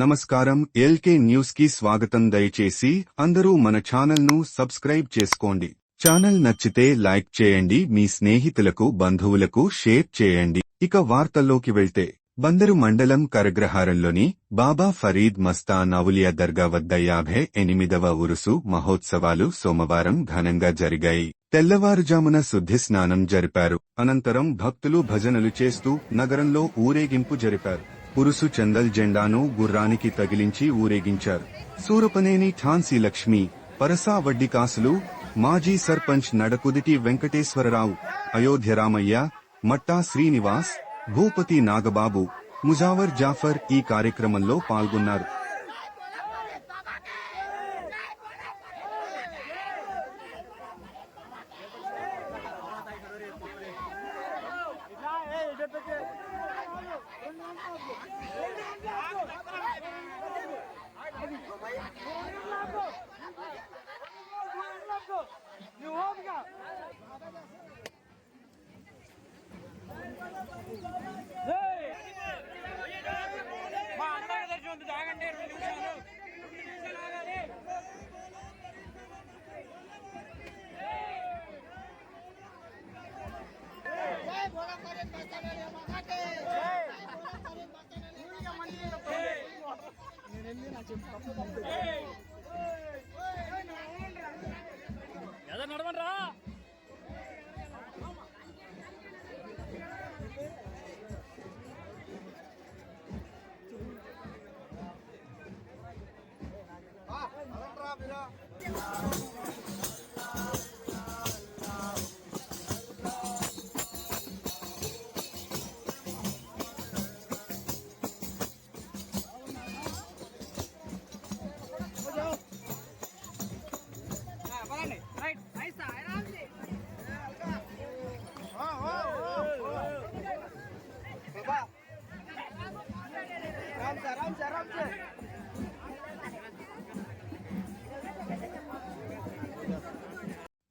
నమస్కారం ఎల్కే న్యూస్కి స్వాగతం దయచేసి అందరూ మన ఛానల్ను సబ్స్క్రైబ్ చేసుకోండి. ఛానల్ నచ్చితే లైక్ చేయండి మీ స్నేహితులకు బంధువులకు షేర్ చేయండి. ఇక వార్తల్లోకి వెళ్తే బందరు మండలం కరగ్రహారంలోని బాబా ఫరీద్ మస్తాన్ అవులియా దర్గా వద్ద యాభై ఎనిమిదవ ఉరుసు మహోత్సవాలు సోమవారం ఘనంగా జరిగాయి. తెల్లవారుజామున శుద్ధి స్నానం జరిపారు. అనంతరం భక్తులు భజనలు చేస్తూ నగరంలో ఊరేగింపు జరిపారు. పురుసు చందల్ జెండాను గుర్రానికి తగిలించి ఊరేగించారు. సూరపనేని ఠాన్సీ లక్ష్మి పరసా వడ్డీ కాసులు మాజీ సర్పంచ్ నడకుదిటి వెంకటేశ్వరరావు అయోధ్య రామయ్య మట్టా శ్రీనివాస్ భూపతి నాగబాబు ముజావర్ జాఫర్ ఈ కార్యక్రమంలో పాల్గొన్నారు. మా అందరికి తెలిసి ఉంది తాగండి రెండు నిమిషాలు రెండు నిమిషాలు ఆగాలి ఎద Ramza, Ramza, Ramza.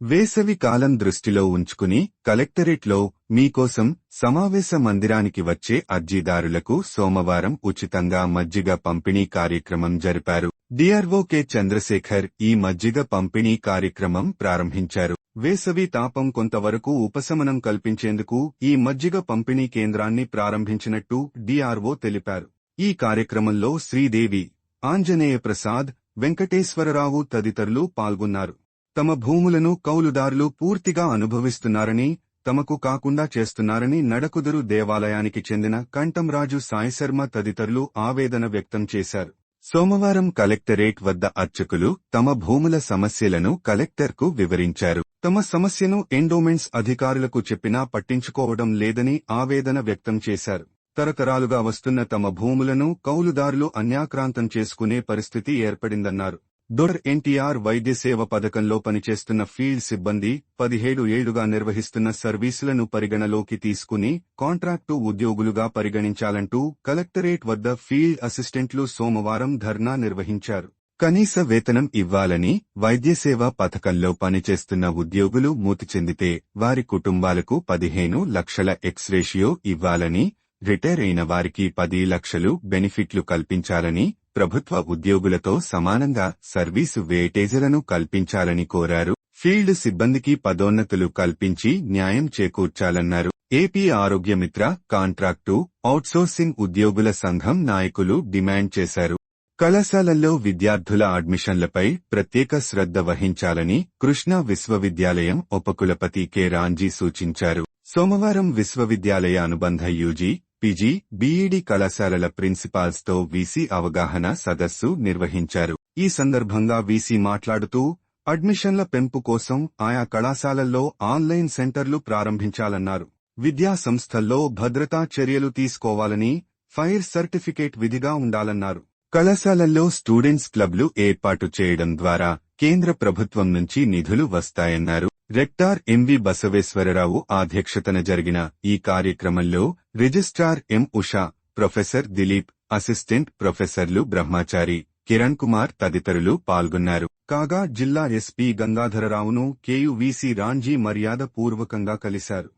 వేసవి కాలం దృష్టిలో ఉంచుకుని కలెక్టరేట్లో మీకోసం సమావేశ మందిరానికి వచ్చే అర్జీదారులకు సోమవారం ఉచితంగా మజ్జిగ పంపిణీ కార్యక్రమం జరిపారు. DRO K. చంద్రశేఖర్ ఈ మజ్జిగ పంపిణీ కార్యక్రమం ప్రారంభించారు. వేసవి తాపం కొంతవరకు ఉపశమనం కల్పించేందుకు ఈ మజ్జిగ పంపిణీ కేంద్రాన్ని ప్రారంభించినట్టు డిఆర్ఓ తెలిపారు. ఈ కార్యక్రమంలో శ్రీదేవి ఆంజనేయ ప్రసాద్ వెంకటేశ్వరరావు తదితరులు పాల్గొన్నారు. తమ భూములను కౌలుదారులు పూర్తిగా అనుభవిస్తున్నారని తమకు కాకుండా చేస్తున్నారని నడకుదురు దేవాలయానికి చెందిన కంఠంరాజు సాయిశర్మ తదితరులు ఆవేదన వ్యక్తం చేశారు. సోమవారం కలెక్టరేట్ వద్ద అర్చకులు తమ భూముల సమస్యలను కలెక్టర్కు వివరించారు. తమ సమస్యను ఎండోమెంట్స్ అధికారులకు చెప్పినా పట్టించుకోవడం లేదని ఆవేదన వ్యక్తం చేశారు. తరతరాలుగా వస్తున్న తమ భూములను కౌలుదారులు అన్యాక్రాంతం చేసుకునే పరిస్థితి ఏర్పడిందన్నారు. దొర్ ఎన్టీఆర్ వైద్య సేవ పథకంలో పనిచేస్తున్న ఫీల్డ్ సిబ్బంది పదిహేడు ఏళ్ళుగా నిర్వహిస్తున్న సర్వీసులను పరిగణలోకి తీసుకుని కాంట్రాక్టు ఉద్యోగులుగా పరిగణించాలంటూ కలెక్టరేట్ వద్ద ఫీల్డ్ అసిస్టెంట్లు సోమవారం ధర్నా నిర్వహించారు. కనీస వేతనం ఇవ్వాలని వైద్య సేవ పథకంలో పనిచేస్తున్న ఉద్యోగులు మూతి చెందితే వారి కుటుంబాలకు పదిహేను లక్షల ఎక్స్రేషియో ఇవ్వాలని రిటైర్ అయిన వారికి పది లక్షలు బెనిఫిట్లు కల్పించాలని ప్రభుత్వ ఉద్యోగులతో సమానంగా సర్వీసు వేటేజీలను కల్పించాలని కోరారు. ఫీల్డ్ సిబ్బందికి పదోన్నతులు కల్పించి న్యాయం చేకూర్చాలన్నారు. ఏపీ ఆరోగ్యమిత్ర కాంట్రాక్టు ఔట్సోర్సింగ్ ఉద్యోగుల సంఘం నాయకులు డిమాండ్ చేశారు. కళాశాలల్లో విద్యార్థుల అడ్మిషన్లపై ప్రత్యేక శ్రద్ధ వహించాలని కృష్ణా విశ్వవిద్యాలయం ఉపకులపతి కె. రాంజీ సూచించారు. సోమవారం విశ్వవిద్యాలయ అనుబంధ యూజీ పీజీ బీఈడి కళాశాలల ప్రిన్సిపాల్స్తో వీసీ అవగాహన సదస్సు నిర్వహించారు. ఈ సందర్భంగా వీసీ మాట్లాడుతూ అడ్మిషన్ల పెంపు కోసం ఆయా కళాశాలల్లో ఆన్లైన్ సెంటర్లు ప్రారంభించాలన్నారు. విద్యా సంస్థల్లో భద్రతా చర్యలు తీసుకోవాలని ఫైర్ సర్టిఫికేట్ విధిగా ఉండాలన్నారు. కళాశాలల్లో స్టూడెంట్స్ క్లబ్లు ఏర్పాటు చేయడం ద్వారా కేంద్ర ప్రభుత్వం నుంచి నిధులు వస్తాయన్నారు. రెక్టార్ ఎంవి బసవేశ్వరరావు అధ్యక్షతన జరిగిన ఈ కార్యక్రమంలో registrar M Usha professor Dilip assistant ప్రొఫెసర్లు బ్రహ్మచారి కిరణ్ కుమార్ తదితరులు పాల్గొన్నారు. కాగా జిల్లా ఎస్పీ గంగాధరరావును కేయువీసీ రాంజీ మర్యాద పూర్వకంగా కలిశారు.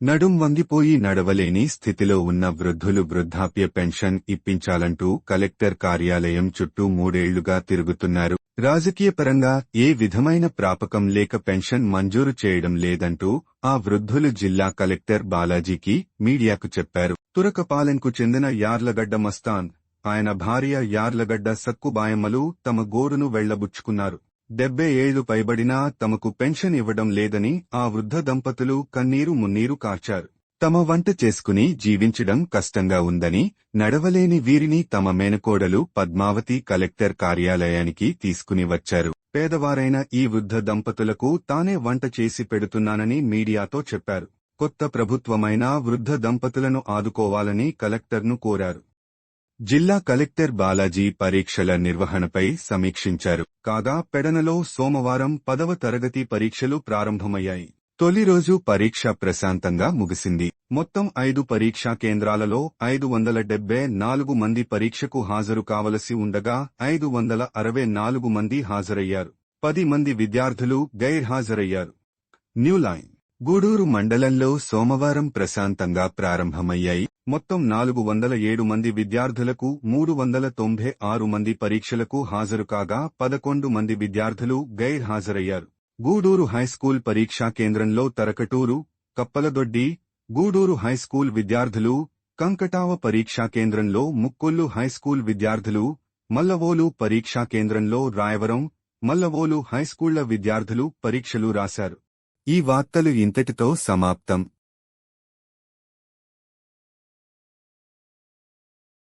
నడుం వంగిపోయి నడవలేని స్థితిలో ఉన్న వృద్ధులు వృద్ధాప్య పెన్షన్ ఇప్పించాలంటూ కలెక్టర్ కార్యాలయం చుట్టూ మూడేళ్ళుగా తిరుగుతున్నారు. రాజకీయపరంగా ఏ విధమైన ప్రాపకం లేక పెన్షన్ మంజూరు చేయడం లేదంటూ ఆ వృద్ధులు జిల్లా కలెక్టర్ బాలాజీకి మీడియాకు చెప్పారు. తురకపాలెంకు చెందిన యార్లగడ్డ మస్తాన్ ఆయన భార్య యార్లగడ్డ సక్కుబాయమ్మలు తమ గోరును వెళ్ళబుచ్చుకున్నారు. డెబ్బై ఏళ్ళు పైబడినా తమకు పెన్షన్ ఇవ్వడం లేదని ఆ వృద్ధ దంపతులు కన్నీరు మున్నీరు కార్చారు. తమ వంట చేసుకుని జీవించడం కష్టంగా ఉందని నడవలేని వీరిని తమ మేనకోడలు పద్మావతి కలెక్టర్ కార్యాలయానికి తీసుకుని వచ్చారు. పేదవారైన ఈ వృద్ధ దంపతులకు తానే వంట చేసి పెడుతున్నానని మీడియాతో చెప్పారు. కొత్త ప్రభుత్వమైన వృద్ధ దంపతులను ఆదుకోవాలని కలెక్టర్ను కోరారు. జిల్లా కలెక్టర్ బాలాజీ పరీక్షల నిర్వహణపై సమీక్షించారు. కాగా పెడనలో సోమవారం పదవ తరగతి పరీక్షలు ప్రారంభమయ్యాయి. తొలి రోజు పరీక్ష ప్రశాంతంగా ముగిసింది. మొత్తం ఐదు పరీక్షా కేంద్రాలలో ఐదు వందల డెబ్బై నాలుగు మంది పరీక్షకు హాజరు కావలసి ఉండగా ఐదు వందల అరవై నాలుగు మంది హాజరయ్యారు. పది మంది విద్యార్థులు గైర్హాజరయ్యారు. New line. గూడూరు మండలంలో సోమవారం ప్రశాంతంగా ప్రారంభమయ్యాయి. మొత్తం నాలుగు వందల ఏడు మంది విద్యార్థులకు మూడు వందల తొంభై ఆరు మంది పరీక్షలకు హాజరు కాగా పదకొండు మంది విద్యార్థులు గైర్హాజరయ్యారు. గూడూరు హైస్కూల్ పరీక్షా కేంద్రంలో తరకటూరు కప్పలదొడ్డి గూడూరు హైస్కూల్ విద్యార్థులు కంకటావ పరీక్షా కేంద్రంలో ముక్కొల్లు హైస్కూల్ విద్యార్థులు మల్లవోలు పరీక్షా కేంద్రంలో రాయవరం మల్లవోలు హైస్కూళ్ళ విద్యార్థులు పరీక్షలు రాశారు. ఈ వార్తలు ఇంతటితో సమాప్తం.